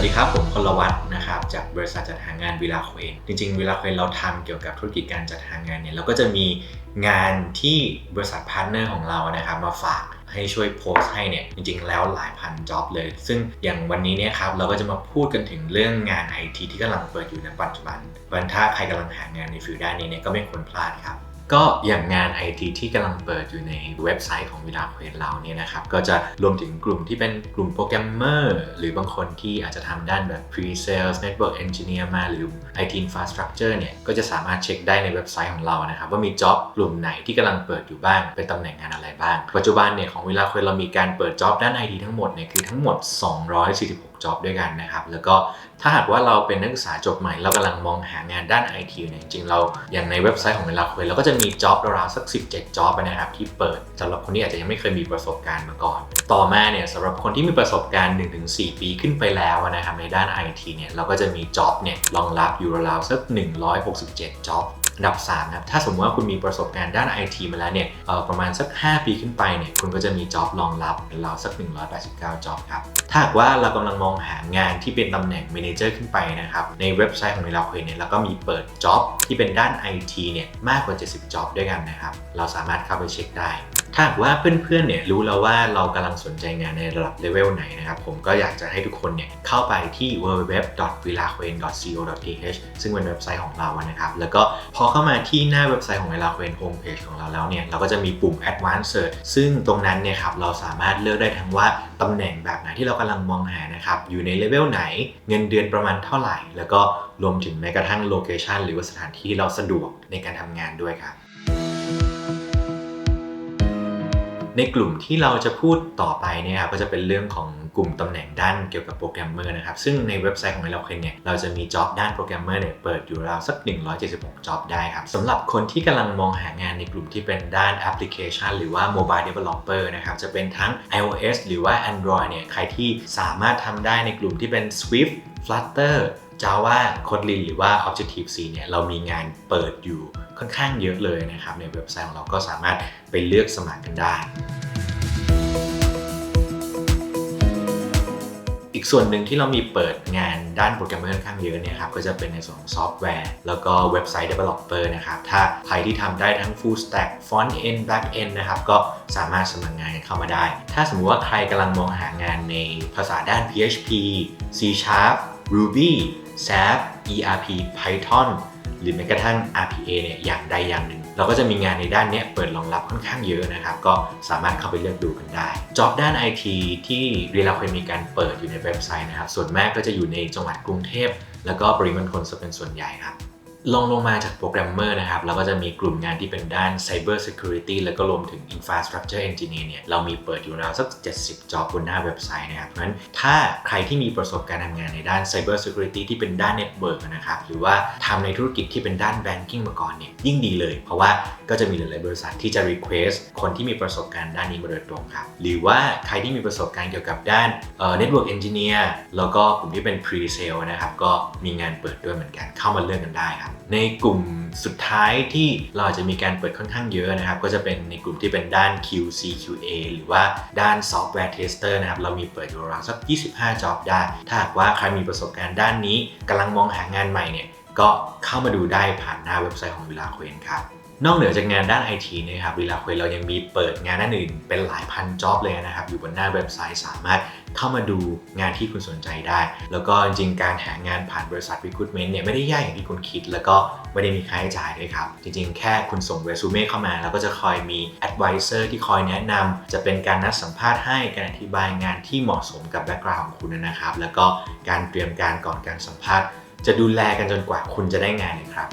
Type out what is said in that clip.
วัสดีครับ ผมพลวัฒน์นะครับ จากบริษัทจัดหางานวิลาเควนจริงๆวิลาเควนเราทำเกี่ยวกับธุรกิจการจัดหางานเนี่ยเราก็จะมีงานที่บริษัทพาร์ทเนอร์ของเรานะครับมาฝากให้ช่วยโพสต์ให้เนี่ยจริงๆ แล้วหลายพันจ็อบเลย ซึ่งอย่างวันนี้เนี่ยครับเราก็จะมาพูดกันถึงเรื่องงานไอทีที่กำลังเปิดอยู่ในปัจจุบันวันถ้าใครกำลังหางานในฟิลด้านนี้เนี่ยก็ไม่ควรพลาดครับ ก็อย่างงาน IT ที่กำลังเปิดอยู่ในเว็บไซต์ของวิลาเควสเราเนี่ยนะครับ ก็จะรวมถึงกลุ่มที่เป็นกลุ่มโปรแกรมเมอร์หรือบางคนที่อาจจะทำด้านแบบ Pre-sales Network Engineer มาหรือ IT Infrastructure เนี่ย ก็จะสามารถเช็คได้ในเว็บไซต์ของเรานะครับ ว่ามีจ็อบกลุ่มไหนที่กำลังเปิดอยู่บ้าง เป็นตำแหน่งงานอะไรบ้าง ปัจจุบันเนี่ยของวิลาเควสเรามีการเปิดจ็อบด้าน IT ทั้งหมดเนี่ยคือทั้งหมด 246จ็อบด้วยกันนะครับ แล้วก็ถ้าหากว่าเราเป็นนักศึกษาจบใหม่ เรากำลังมองหางานด้าน IT เนี่ยจริงๆเราอย่างในเว็บไซต์ของเวลาคุยเราก็จะมีจ็อบราวสัก 17จ็อบนะครับที่เปิดสำหรับคนที่อาจจะยังไม่เคยมีประสบการณ์มาก่อน ต่อมาเนี่ยสำหรับคนที่มีประสบการณ์ 1-4 ปีขึ้นไปแล้วนะครับในด้าน IT เนี่ยเราก็จะมีจ็อบเนี่ยรองรับอยู่ราวสัก 167จ็อบ อันดับ3ครับถ้าสมมติว่าคุณมีประสบการณ์ด้าน IT มาแล้วเนี่ยประมาณสัก 5 ปีขึ้นไปเนี่ยคุณก็จะมีจ็อบรองรับเราสัก 189จ็อบครับถ้าหากว่าเรากำลังมองหางานที่เป็นตำแหน่งเมนเจอร์ขึ้นไปนะครับในเว็บไซต์ของเราเคยเนี่ยเราก็มีเปิดจ็อบที่เป็นด้าน IT เนี่ยมากกว่า 70จ็อบด้วยกันนะครับเราสามารถเข้าไปเช็คได้ ถ้าหากว่าเพื่อนๆเนี่ยรู้แล้วว่าเรากำลังสนใจงานในระดับเลเวลไหนนะครับผมก็อยากจะให้ทุกคนเนี่ยเข้าไปที่ www.vilaquen.co.th ซึ่งเป็นเว็บไซต์ของเรานะครับ แล้วก็พอเข้ามาที่หน้าเว็บไซต์ของ Vilaquen Homepage ของเราแล้วเนี่ยเราก็จะมีปุ่ม Advanced Search ซึ่งตรงนั้นเนี่ยครับเราสามารถเลือกได้ทั้งว่าตำแหน่งแบบไหนที่เรากำลังมองหานะครับอยู่ในเลเวลไหนเงินเดือนประมาณเท่าไหร่ แล้วก็รวมถึงแม้กระทั่งโลเคชันหรือว่าสถานที่เราสะดวกในการทำงานด้วยครับ ในกลุ่มที่เราจะพูดต่อไปเนี่ยครับก็จะเป็นเรื่องของกลุ่มตำแหน่งด้านเกี่ยวกับโปรแกรมเมอร์นะครับ ซึ่งในเว็บไซต์ของเราเคนเนี่ยเราจะมีจ็อบด้านโปรแกรมเมอร์เนี่ยเปิดอยู่ราวสัก 176จ็อบได้ครับสำหรับคนที่กำลังมองหางานในกลุ่มที่เป็นด้านแอปพลิเคชัน หรือว่า Mobile Developer นะครับจะเป็นทั้ง iOS หรือว่า Android เนี่ยใครที่สามารถทำได้ในกลุ่มที่เป็น Swift Flutter Java Kotlin หรือว่า Objective C เนี่ยเรามีงานเปิดอยู่ค่อนข้างเยอะเลยนะครับ ในเว็บไซต์ของเราก็สามารถไปเลือกสมัครกันได้ อีกส่วนหนึ่งที่เรามีเปิดงานด้านโปรแกรมเมอร์ค่อนข้างเยอะเนี่ยครับก็จะเป็นในส่วนของซอฟต์แวร์ แล้วก็เว็บไซต์ Developer นะครับ ถ้าใครที่ทำได้ทั้ง Full Stack Front End Back End นะครับก็สามารถสมัครงานเข้ามาได้ ถ้าสมมติว่าใครกำลังมองหางานในภาษาด้าน PHP C Sharp Ruby SAP ERP Python หรือแม้กระทั่ง RPA เนี่ยอย่างใดอย่างหนึ่ง เราก็จะมีงานในด้านเนี้ยเปิดรองรับค่อนข้างเยอะนะครับ ก็สามารถเข้าไปเลือกดูกันได้จ็อบด้าน IT ที่เรียนเราเคยมีการเปิดอยู่ในเว็บไซต์นะครับ ส่วนมากก็จะอยู่ในจังหวัดกรุงเทพ แล้วก็ปริมณฑลจะเป็นส่วนใหญ่ครับ ลองลงมาจากโปรแกรมเมอร์นะครับเราก็จะมีกลุ่มงานที่เป็นด้าน Cyber Security แล้วก็รวมถึง Infrastructure Engineer เนี่ยเรามีเปิดอยู่ราวสัก 70จอบบนหน้าเว็บไซต์นะครับเพราะฉะนั้นถ้าใครที่มีประสบการณ์ทำงานในด้าน Cyber Security ที่เป็นด้าน Network นะครับหรือว่าทำในธุรกิจที่เป็นด้าน Banking มาก่อนเนี่ยยิ่งดีเลย เพราะว่าก็จะมีหลายๆบริษัทที่จะ request คนที่มีประสบการณ์ด้านนี้มาโดยตรงครับหรือว่าใครที่มีประสบการณ์เกี่ยวกับด้านเอ่อ Network Engineer แล้วก็กลุ่มที่เป็น Pre-sale นะครับก็มีงานเปิดด้วยเหมือนกันเข้ามาเลือกกันได้ครับในกลุ่มสุดท้ายที่เราจะมีการเปิดค่อนข้างเยอะนะครับ ก็จะเป็นในกลุ่มที่เป็นด้าน QC QA หรือว่าด้าน Software Tester นะครับ เรามีเปิดอยู่ราวสัก 25 จ็อบได้ ถ้าหากว่าใครมีประสบการณ์ด้านนี้กำลังมองหางานใหม่เนี่ย ก็เข้ามาดูได้ผ่านหน้าเว็บไซต์ของวิลาเควนครับ นอกเหนือจากงานด้าน IT เนี่ยครับวิลาควนเรายังมีเปิดงานด้านอื่นเป็นหลายพันจ็อบเลยนะครับ อยู่บนหน้าเว็บไซต์สามารถเข้ามาดูงานที่คุณสนใจได้ แล้วก็จริงๆ การหางานผ่านบริษัท recruitment เนี่ยไม่ได้ยากอย่างที่คุณคิด แล้วก็ไม่ได้มีค่าใช้จ่ายด้วยครับ จริงๆ แค่คุณส่งเรซูเม่เข้ามา แล้วก็จะคอยมี advisor ที่คอยแนะนำจะเป็นการนัดสัมภาษณ์ให้การอธิบายงานที่เหมาะสมกับ background ของคุณนะครับ แล้วก็การเตรียมการก่อนการสัมภาษณ์ จะดูแลกันจนกว่าคุณจะได้งานเลยครับ